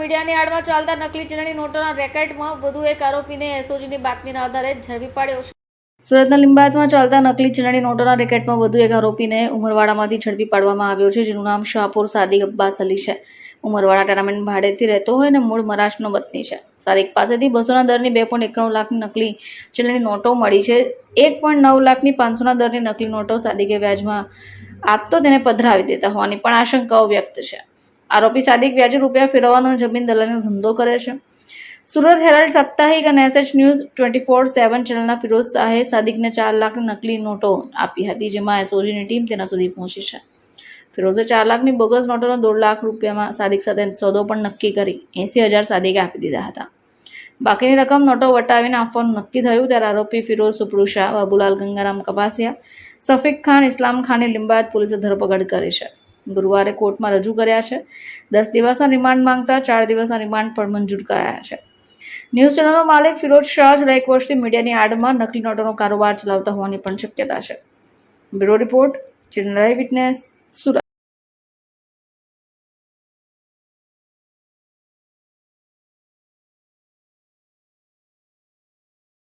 મીડિયાની આડમાં ચાલતા નકલી ચલણી નોટોના રેકેટમાં વધુ એક આરોપીને એસઓજીની બાતમીના આધારે ઝડપી પાડ્યો છે. સુરતના લિંબાયતમાં ચાલતા નકલી ચલણી નોટોના રેકેટમાં વધુ એક આરોપીને ઉમરવાડામાંથી ઝડપી પાડવામાં આવ્યો છે, જેનું નામ શાહપુર સાદિક અબ્બાસ અલી છે. ઉમરવાડા ટેનામેન્ટ ભાડેથી રહેતો હોય અને મૂળ મહારાષ્ટ્રનો વતની છે. સાદિક પાસેથી બસોના દરની બે પોઈન્ટ એકાણું લાખની નકલી ચલણી નોટો મળી છે. એક પોઈન્ટ નવ લાખની પાંચસોના દરની નકલી નોટો સાદિકે વ્યાજમાં આપતો તેને પધરાવી દેતા હોવાની પણ આશંકાઓ વ્યક્ત છે. આરોપી સાદિક વ્યાજે રૂપિયા ફેરવવાનો જમીન દલાલનો ધંધો કરે છે. સુરત હેરાલ્ડ સાપ્તાહિક અને SH news twenty four seven ચેનલના ફિરોઝ શાહે સાદિકને ચાર લાખની નકલી નોટો આપી હતી, જેમાં એસઓજીની ટીમ તેના સુધી પહોંચી છે. ફિરોઝે ચાર લાખની બોગસ નોટોનો દોઢ લાખ રૂપિયામાં સાદિક સાથે સોદો પણ નક્કી કરી, એંસી હજાર સાદિકે આપી દીધા હતા. બાકીની રકમ નોટો વટાવીને આપવાનું નક્કી થયું ત્યારે આરોપી ફિરોઝ સુપ્રુ શાહ બાબુલાલ ગંગારામ કપાસિયા સફીક ખાન, ઇસ્લામ ખાનની લિંબાયત પોલીસે ધરપકડ કરી છે. ગુરુવારે કોર્ટમાં રજૂ કર્યા છે. દસ દિવસના રિમાન્ડ માંગતા ચાર દિવસના રિમાન્ડ પણ મંજૂર કરાયા છે. ન્યૂઝ ચેનલનો માલિક ફિરોજ શાહ છેલ્લા એક વર્ષથી મીડિયાની આડમાં નકલી નોટોનો કારોબાર ચલાવતા હોવાની પણ શક્યતા છે. Bureau report, channel witness, Surat.